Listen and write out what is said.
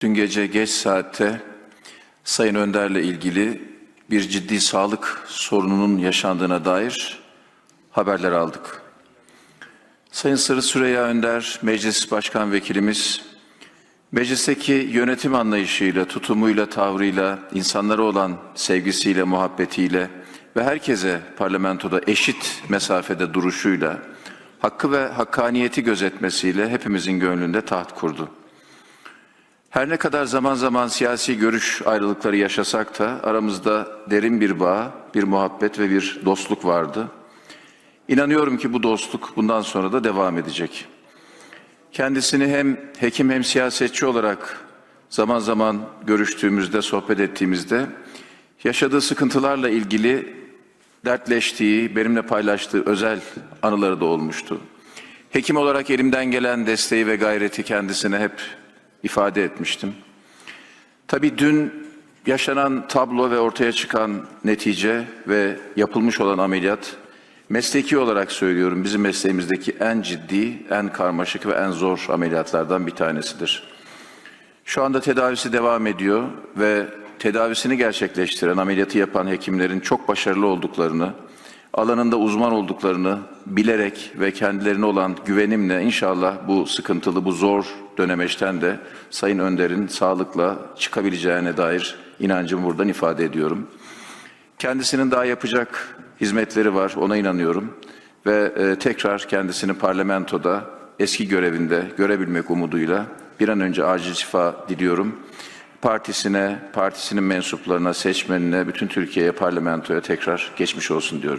Dün gece geç saatte Sayın Önder'le ilgili bir ciddi sağlık sorununun yaşandığına dair haberler aldık. Sayın Sırrı Süreyya Önder, Meclis Başkan Vekilimiz, meclisteki yönetim anlayışıyla, tutumuyla, tavrıyla, insanlara olan sevgisiyle, muhabbetiyle ve herkese parlamentoda eşit mesafede duruşuyla, hakkı ve hakkaniyeti gözetmesiyle hepimizin gönlünde taht kurdu. Her ne kadar zaman zaman siyasi görüş ayrılıkları yaşasak da aramızda derin bir bağ, bir muhabbet ve bir dostluk vardı. İnanıyorum ki bu dostluk bundan sonra da devam edecek. Kendisini hem hekim hem siyasetçi olarak zaman zaman görüştüğümüzde, sohbet ettiğimizde yaşadığı sıkıntılarla ilgili dertleştiği, benimle paylaştığı özel anıları da olmuştu. Hekim olarak elimden gelen desteği ve gayreti kendisine hep ifade etmiştim. Tabii dün yaşanan tablo ve ortaya çıkan netice ve yapılmış olan ameliyat mesleki olarak söylüyorum bizim mesleğimizdeki en ciddi, en karmaşık ve en zor ameliyatlardan bir tanesidir. Şu anda tedavisi devam ediyor ve tedavisini gerçekleştiren, ameliyatı yapan hekimlerin çok başarılı olduklarını, alanında uzman olduklarını bilerek ve kendilerine olan güvenimle inşallah bu sıkıntılı, bu zor dönemeçten de Sayın Önder'in sağlıkla çıkabileceğine dair inancımı buradan ifade ediyorum. Kendisinin daha yapacak hizmetleri var, ona inanıyorum. Ve e, tekrar kendisini parlamentoda eski görevinde görebilmek umuduyla bir an önce acil şifa diliyorum. Partisine, partisinin mensuplarına, seçmenine, bütün Türkiye'ye, parlamentoya tekrar geçmiş olsun diyorum.